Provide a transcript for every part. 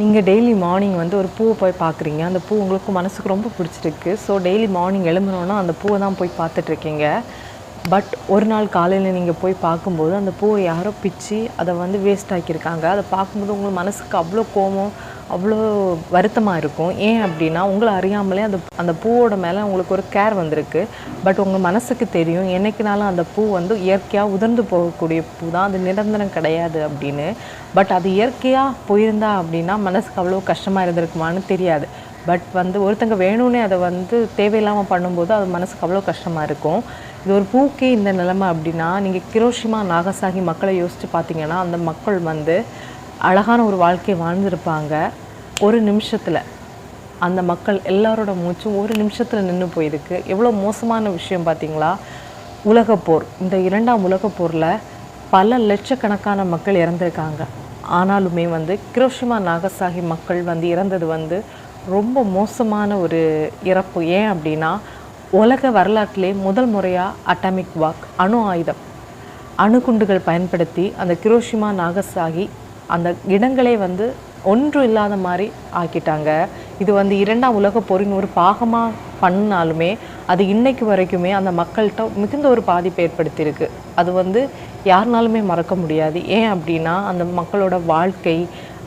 நீங்கள் daily morning வந்து ஒரு பூவை போய் பார்க்குறீங்க. அந்த பூ உங்களுக்கு மனசுக்கு ரொம்ப பிடிச்சிருக்கு. ஸோ டெய்லி மார்னிங் எழும்புனோன்னா அந்த பூவை தான் போய் பார்த்துட்ருக்கீங்க பட் ஒரு நாள் காலையில் நீங்கள் போய் பார்க்கும்போது அந்த பூவை யாரோ பிச்சு அதை வந்து வேஸ்ட் ஆக்கியிருக்காங்க. அதை பார்க்கும்போது உங்களுக்கு மனசுக்கு அவ்வளோ கோபம் அவ்வளோ வருத்தமாக இருக்கும். ஏன் அப்படின்னா உங்களை அறியாமலே அந்த அந்த பூவோட மேலே உங்களுக்கு ஒரு கேர் வந்திருக்கு. பட் உங்கள் மனசுக்கு தெரியும் என்றைக்குனாலும் அந்த பூ வந்து இயற்கையாக உதிர்ந்து போகக்கூடிய பூ தான் அது நிரந்தரம் கிடையாது அப்படின்னு. பட் அது இயற்கையாக போயிருந்தா அப்படின்னா மனசுக்கு அவ்வளோ கஷ்டமாக இருந்திருக்குமான்னு தெரியாது. பட் வந்து ஒருத்தங்க வேணும்னே அதை வந்து தேவையில்லாமல் பண்ணும்போது அது மனசுக்கு அவ்வளோ கஷ்டமாக இருக்கும். இது ஒரு பூக்கே இந்த நிலைமை அப்படின்னா நீங்கள் கிரோஷிமா நாகசாகி மக்களை யோசித்து பார்த்தீங்கன்னா அந்த மக்கள் வந்து அழகான ஒரு வாழ்க்கையை வாழ்ந்திருப்பாங்க. ஒரு நிமிஷத்தில் அந்த மக்கள் எல்லாரோட மூச்சும் ஒரு நிமிஷத்தில் நின்று போயிருக்கு. எவ்வளோ மோசமான விஷயம் பார்த்தீங்களா உலகப்போர் இந்த இரண்டாம் உலகப்போரில் பல லட்சக்கணக்கான மக்கள் இறந்துருக்காங்க. ஆனாலுமே வந்து கிரோஷிமா நாகசாகி மக்கள் வந்து இறந்தது வந்து ரொம்ப மோசமான ஒரு இறப்பு. ஏன் அப்படின்னா உலக வரலாற்றிலே முதல் முறையாக அட்டாமிக் வாக் அணு ஆயுதம். அணுகுண்டுகள் பயன்படுத்தி அந்த கிரோஷிமா நாகசாகி அந்த இடங்களே வந்து ஒன்றும் இல்லாத மாதிரி ஆக்கிட்டாங்க. இது வந்து இரண்டாம் உலகப் போரின் ஒரு பாகமாக பண்ணாலுமே அது இன்னைக்கு வரைக்குமே அந்த மக்கள்கிட்ட மிகுந்த ஒரு பாதிப்பை ஏற்படுத்தியிருக்கு. அது வந்து யாருனாலுமே மறக்க முடியாது. ஏன் அப்படின்னா அந்த மக்களோட வாழ்க்கை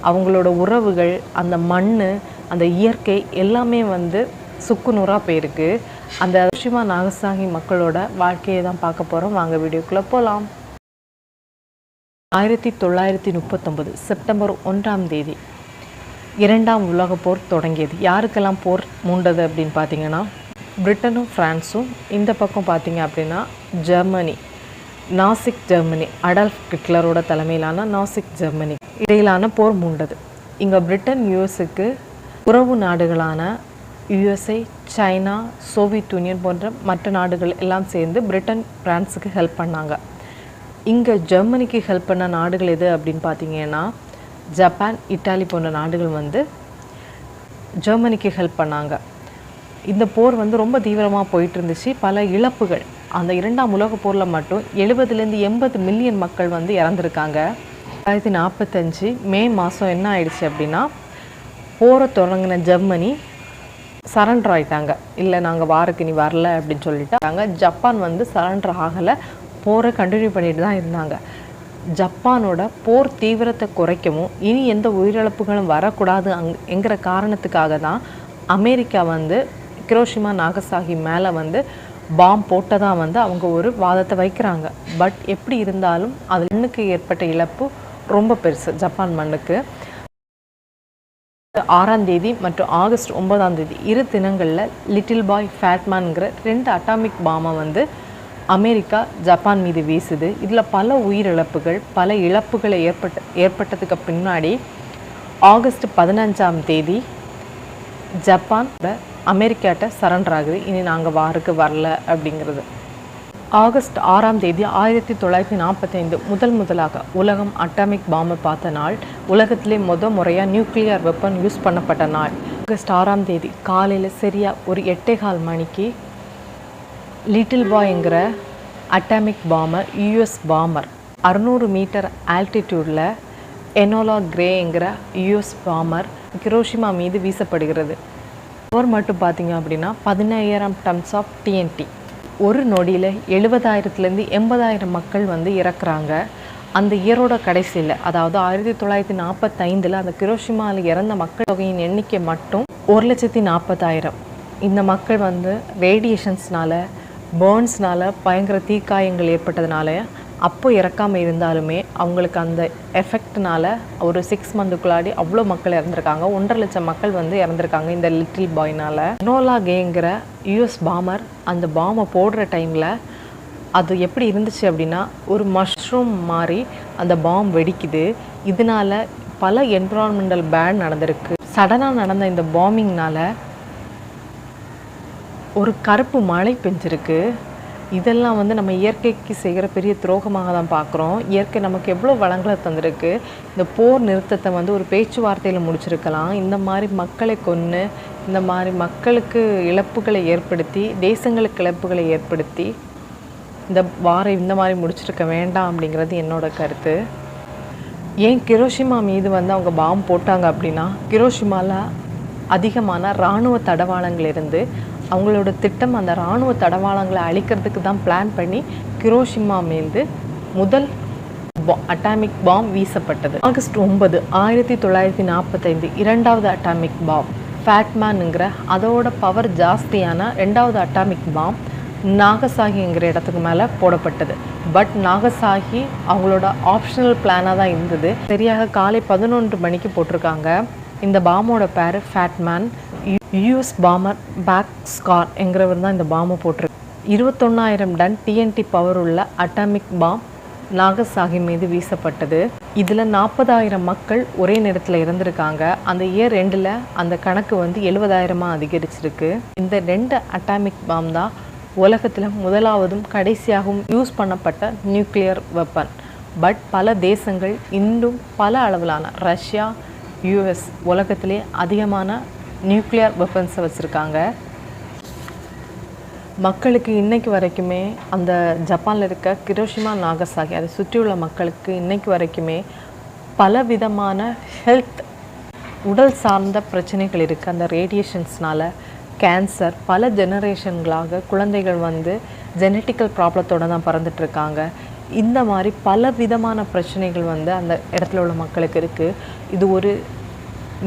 அவங்களோட உறவுகள் அந்த மண் அந்த இயற்கை எல்லாமே வந்து சுக்குநூறாக போயிருக்கு. அந்த ஷிமா நாகசாகி மக்களோட வாழ்க்கையை தான் பார்க்க போகிறோம் வாங்க வீடியோக்குள்ளே போகலாம் ஆயிரத்தி தொள்ளாயிரத்தி முப்பத்தொம்பது செப்டம்பர் ஒன்றாம் தேதி இரண்டாம் உலகப் போர் தொடங்கியது. யாருக்கெல்லாம் போர் மூண்டது அப்படின்னு பார்த்தீங்கன்னா பிரிட்டனும் ஃப்ரான்ஸும் இந்த பக்கம் பார்த்தீங்க அப்படின்னா ஜெர்மனி நாசிக் ஜெர்மனி அடல்ஃப் ஹிட்லரோட தலைமையிலான நாசிக் ஜெர்மனி இடையிலான போர் மூண்டது. இங்கே பிரிட்டன் யூஎஸுக்கு உறவு நாடுகளான யுஎஸ்ஏ சைனா சோவியத் யூனியன் போன்ற மற்ற நாடுகள் எல்லாம் சேர்ந்து பிரிட்டன் பிரான்ஸுக்கு ஹெல்ப் பண்ணாங்க. இங்கே ஜெர்மனிக்கு ஹெல்ப் பண்ண நாடுகள் எது அப்படின்னு பார்த்தீங்கன்னா ஜப்பான் இட்டாலி போன்ற நாடுகள் வந்து ஜெர்மனிக்கு ஹெல்ப் பண்ணாங்க. இந்த போர் வந்து ரொம்ப தீவிரமாக போயிட்டு இருந்துச்சு பல இழப்புகள். அந்த இரண்டாம் உலகப் போரில் மட்டும் எழுபதுலேருந்து எண்பது மில்லியன் மக்கள் வந்து இறந்துருக்காங்க. ரெண்டாயிரத்தி நாற்பத்தஞ்சு மே மாதம் என்ன ஆயிடுச்சு அப்படின்னா போரை தொடங்கின ஜெர்மனி சரண்டர் ஆயிட்டாங்க. இல்லை நாங்கள் வாருக்கு நீ வரல அப்படின்னு சொல்லிட்டாங்க. ஜப்பான் வந்து சரண்டர் ஆகலை. போரை கண்டினியூ பண்ணிட்டு தான் இருந்தாங்க. ஜப்பானோட போர் தீவிரத்தை குறைக்கவும் இனி எந்த உயிரிழப்புகளும் வரக்கூடாது அங் என்கிற காரணத்துக்காக தான் அமெரிக்கா வந்து கிரோஷிமா நாகசாகி மேலே வந்து பாம் போட்டதாக வந்து அவங்க ஒரு வாதத்தை வைக்கிறாங்க. பட் எப்படி இருந்தாலும் அது மண்ணுக்கு ஏற்பட்ட இழப்பு ரொம்ப பெருசு ஜப்பான் மண்ணுக்கு. ஆறாம் தேதி மற்றும் ஆகஸ்ட் ஒன்பதாம் தேதி இரு தினங்களில் லிட்டில் பாய் ஃபேட்மேனுங்கிற ரெண்டு அட்டாமிக் பாமை வந்து அமெரிக்கா ஜப்பான் மீது வீசுது. இதில் பல உயிரிழப்புகள் பல இழப்புகளை ஏற்பட்ட ஏற்பட்டதுக்கு பின்னாடி ஆகஸ்ட் பதினஞ்சாம் தேதி ஜப்பான் அமெரிக்காட்ட சரண்டர் ஆகுது. இனி நாங்கள் வாருக்கு வரல அப்படிங்கிறது. ஆகஸ்ட் ஆறாம் தேதி ஆயிரத்தி தொள்ளாயிரத்தி நாற்பத்தைந்து முதல் முதலாக உலகம் அட்டாமிக் பாம்பு பார்த்த நாள். உலகத்திலே முத முறையாக நியூக்ளியர் வெப்பன் யூஸ் பண்ணப்பட்ட நாள். ஆகஸ்ட் ஆறாம் தேதி காலையில் சரியாக ஒரு எட்டே கால் மணிக்கு லிட்டில் பாய்ங்கிற அட்டாமிக் பாமர் யூஎஸ் பாமர் அறுநூறு மீட்டர் ஆல்டிடியூடில் எனோலா கிரேங்கிற யூஎஸ் பாமர் கிரோஷிமா மீது வீசப்படுகிறது. போர் மட்டும் பார்த்தீங்க அப்படின்னா பதினாயிரம் டன்ஸ் ஆஃப் டிஎன்டி ஒரு நொடியில் எழுபதாயிரத்துலேருந்து எண்பதாயிரம் மக்கள் வந்து இறக்குறாங்க. அந்த இயரோட கடைசியில் அதாவது ஆயிரத்தி தொள்ளாயிரத்தி நாற்பத்தைந்தில் அந்த கிரோஷிமாவில் இறந்த மக்கள் தொகையின் எண்ணிக்கை மட்டும் ஒரு லட்சத்தி நாற்பதாயிரம் இந்த மக்கள் வந்து ரேடியேஷன்ஸ்னால் பேர்ன்ஸ்னால் பயங்கர தீக்காயங்கள் ஏற்பட்டதுனால அப்போ இறக்காமல் இருந்தாலுமே அவங்களுக்கு அந்த எஃபெக்ட்னால ஒரு சிக்ஸ் மந்த்துக்குள்ளாடி அவ்வளோ மக்கள் இறந்துருக்காங்க. ஒன்றரை லட்சம் மக்கள் வந்து இறந்துருக்காங்க இந்த லிட்டில் பாய்னால் நோலா கேங்கிற யூஎஸ் பாமர் அந்த பாமை போடுற டைமில் அது எப்படி இருந்துச்சு அப்படின்னா ஒரு மஷ்ரூம் மாதிரி அந்த பாம் வெடிக்குது. இதனால் பல என்விரான்மெண்டல் பேன் நடந்திருக்கு. சடனாக நடந்த இந்த பாமிங்னால் ஒரு கருப்பு மழை பெஞ்சிருக்கு. இதெல்லாம் வந்து நம்ம இயற்கைக்கு செய்கிற பெரிய துரோகமாக தான் பார்க்குறோம். இயற்கை நமக்கு எவ்வளோ வளங்களை தந்திருக்கு. இந்த போர் நிறுத்தத்தை வந்து ஒரு பேச்சுவார்த்தையில் முடிச்சிருக்கலாம். இந்த மாதிரி மக்களை கொன்று இந்த மாதிரி மக்களுக்கு இழப்புகளை ஏற்படுத்தி தேசங்களுக்கு இழப்புகளை ஏற்படுத்தி இந்த வாரம் இந்த மாதிரி முடிச்சிருக்க வேண்டாம் அப்படிங்கிறது என்னோட கருத்து. ஏன் கிரோஷிமா மீது வந்து அவங்க பாம் போட்டாங்க அப்படின்னா கிரோஷிமாவில் அதிகமான இராணுவ தடவாளங்கள் இருந்து அவங்களோட திட்டம் அந்த இராணுவ தடவாளங்களை அழிக்கிறதுக்கு தான் பிளான் பண்ணி கிரோஷிமா மீது முதல் அட்டாமிக் பாம் வீசப்பட்டது. ஆகஸ்ட் ஒன்பது ஆயிரத்தி தொள்ளாயிரத்தி நாற்பத்தைந்து இரண்டாவது அட்டாமிக் பாம் ஃபேட்மேனுங்கிற அதோட பவர் ஜாஸ்தியான ரெண்டாவது அட்டாமிக் பாம் நாகசாகிங்கிற இடத்துக்கு மேலே போடப்பட்டது. பட் நாகசாகி அவங்களோட ஆப்ஷனல் பிளானாக தான் இருந்தது. சரியாக காலை பதினொன்று மணிக்கு போட்டிருக்காங்க. இந்த பாமோட பேர் Fat Man US bomber Bockscar என்கிறவர் தான் இந்த பாம்பை போட்டிருக்கு இருபத்தொன்னாயிரம் டன் டிஎன்டி பவர் உள்ள அட்டாமிக் பாம் நாகசாகி மீது வீசப்பட்டது. இதில் நாற்பதாயிரம் மக்கள் ஒரே நேரத்தில் இறந்துருக்காங்க. அந்த இயர் ரெண்டில் அந்த கணக்கு வந்து எழுபதாயிரமாக அதிகரிச்சிருக்கு. இந்த ரெண்டு அட்டாமிக் பாம் தான் உலகத்தில் முதலாவதும் கடைசியாகவும் யூஸ் பண்ணப்பட்ட நியூக்ளியர் வெப்பன் பட் பல தேசங்கள் இன்னும் பல அளவிலான ரஷ்யா யூஎஸ் உலகத்திலே அதிகமான நியூக்ளியர் வெப்பன்ஸை வச்சுருக்காங்க. மக்களுக்கு இன்றைக்கு வரைக்குமே அந்த ஜப்பானில் இருக்க கிரோஷிமா நாகசாகி அதை சுற்றியுள்ள மக்களுக்கு இன்றைக்கு வரைக்குமே பல விதமான ஹெல்த் உடல் சார்ந்த பிரச்சனைகள் இருக்குது அந்த ரேடியேஷன்ஸ்னால் கேன்சர் பல ஜெனரேஷன்களாக குழந்தைகள் வந்து ஜெனட்டிக்கல் ப்ராப்ளத்தோடு தான் பிறந்துட்டுருக்காங்க இந்த மாதிரி பல விதமான பிரச்சனைகள் வந்து அந்த இடத்துல உள்ள மக்களுக்கு இருக்குது இது ஒரு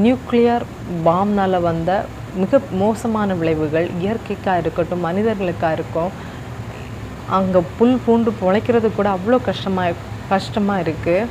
நியூக்ளியர் பாம்னால் வந்த மிக மோசமான விளைவுகள். இயற்கைக்காக இருக்கட்டும் மனிதர்களுக்காக இருக்கும். அங்கே புல் பூண்டு பிழைக்கிறது கூட அவ்வளோ கஷ்டமாக கஷ்டமாக இருக்குது